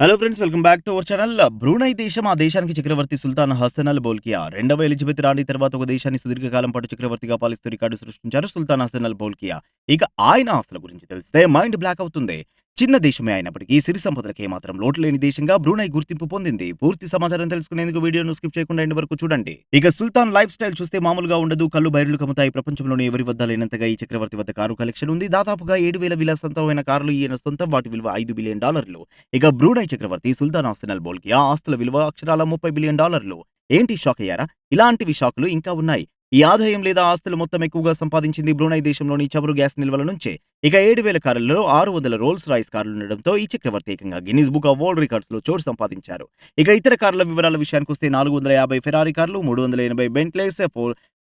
Hello friends welcome back to our channel Brunei దేశం ఆ దేశానికి చక్రవర్తి సుల్తాన్ హసన్ అల్ బోల్కియా. రెండవ ఎలిజబెత్ రాణి తర్వాత ఒక దేశాన్ని సుదీర్ఘకాలం పాటు చక్రవర్తిగా పాలిస్తూ రికార్డు సృష్టించారు సుల్తాన్ హసన్ అల్ బోల్కియా. ఇక ఆయన ఆస్తుల గురించి తెలిస్తే మైండ్ బ్లాక్ అవుతుంది. చిన్న దేశమే అయినప్పటికీ సిరి సంపదలకు ఏమాత్రం లోటు లేని దేశంగా బ్రూనై గుర్తింపు పొందింది. పూర్తి సమాచారం తెలుసుకునేందుకు వీడియోను స్కిప్ చేయకుండా ఇంటి వరకు చూడండి. ఇక సుల్తాన్ లైఫ్ స్టైల్ చూస్తే మామూలుగా ఉండదు. కళ్ళు బైర్లు కమ్ముతాయి. ప్రపంచంలోని ఎవరి వద్ద లేనంతగా ఈ చక్రవర్తి వద్ద కారు కలెక్షన్ ఉంది. దాదాపుగా ఏడు వేల విలాసంతమైన కార్లు ఈయన సొంతం. వాటి విలువ ఐదు బిలియన్ డాలర్లు. ఇక బ్రూనై చక్రవర్తి సుల్తాన్ ఆఫ్సనల్ బోల్కియా ఆస్తుల విలువ అక్షరాల ముప్పై బిలియన్ డాలర్లు. ఏంటి షాక్ అయ్యారా? ఇలాంటివి షాకులు ఇంకా ఉన్నాయి. ఈ ఆదాయం లేదా ఆస్తులు మొత్తం ఎక్కువగా సంపాదించింది బ్రూనై దేశంలోని చమురు గ్యాస్ నిల్వల నుంచే. ఇక ఏడు వేల కార్లలో ఆరు వందల రోల్స్ రాయిస్ కార్లు ఉండడంతో ఈ చక్రవర్తి ఏకంగా గిన్నీస్ బుక్ ఆఫ్ వరల్డ్ రికార్డ్స్లో చోటు సంపాదించారు. ఇక ఇతర కార్ల వివరాల విషయానికి వస్తే నాలుగు వందల యాభై ఫెరారీ కార్లు మూడు వందల ఎనభై Bentleys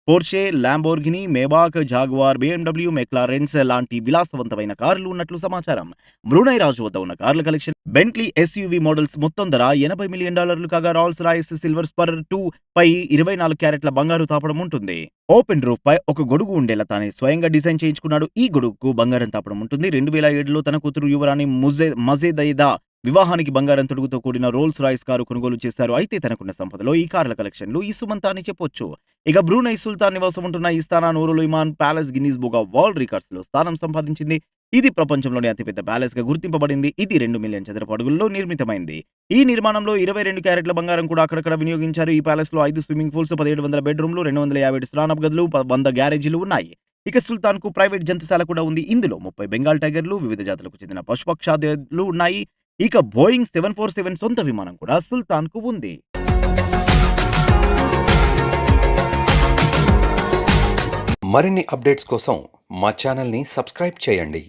Porsche Lamborghini Maybach Jaguar BMW McLarens లాంటి విలాసవంతమైన కార్లు ఉన్నట్లు సమాచారం. బ్రూనై రాజు వద్ద ఉన్న కార్ల కలెక్షన్. బెంట్లీ ఎస్యూవి మోడల్స్ మొత్తం ధర ఎనభై మిలియన్ డాలర్లు కాగా Rolls Royce Silver Spur two పై ఇరవై నాలుగు క్యారెట్ల బంగారు తాపడం ఉంటుంది. ఓపెన్ రూఫ్ పై ఒక గొడుగు ఉండేలా తానే స్వయంగా డిజైన్ చేయించుకున్నాడు. ఈ గొడుగుకు బంగారం తాపడం ఉంటుంది. రెండు వేల ఏడులో తన కూతురు యువరాణి ముజే మజేదైదా వివాహానికి బంగారం తొడుగుతో కూడిన రోల్స్ రాయిస్ కారు కొనుగోలు చేశారు. అయితే తనకున్న సంపదలో ఈ కార్ల కలెక్షన్లు ఈ సుమంత అని చెప్పొచ్చు. ఇక బ్రూనై సుల్తాన్ నివాసం ఉంటున్న ఈ స్థానా నూరులు Iman palace Guinness book of world రికార్డ్స్లో స్థానం సంపాదించింది. ఇది ప్రపంచంలోనే అతిపెద్ద ప్యాలెస్గా గుర్తింపబడింది. ఇది రెండు మిలియన్ చదరపు అడుగుల్లో నిర్మితమైంది. ఈ నిర్మాణంలో ఇరవై రెండు క్యారెట్ల బంగారం కూడా అక్కడక్కడ వినియోగించారు. ఈ ప్యాలెస్లో ఐదు స్విమ్మింగ్ పూల్స్ పదిహేడు వందల బెడ్రూమ్లు రెండు వందల యాభై స్నానప్ గదులు వంద గ్యారేజీలు ఉన్నాయి. ఇక సుల్తాన్కు ప్రైవేట్ జంతుశాల కూడా ఉంది. ఇందులో ముప్పై బెంగాల్ టైగర్లు వివిధ జాతులకు చెందిన పశుపక్షాదులు ఉన్నాయి. ఇక బోయింగ్ సెవెన్ ఫోర్ సెవెన్ సొంత విమానం కూడా సుల్తాన్కు ఉంది. మరిన్ని అప్డేట్స్ కోసం మా ఛానల్ని సబ్స్క్రైబ్ చేయండి.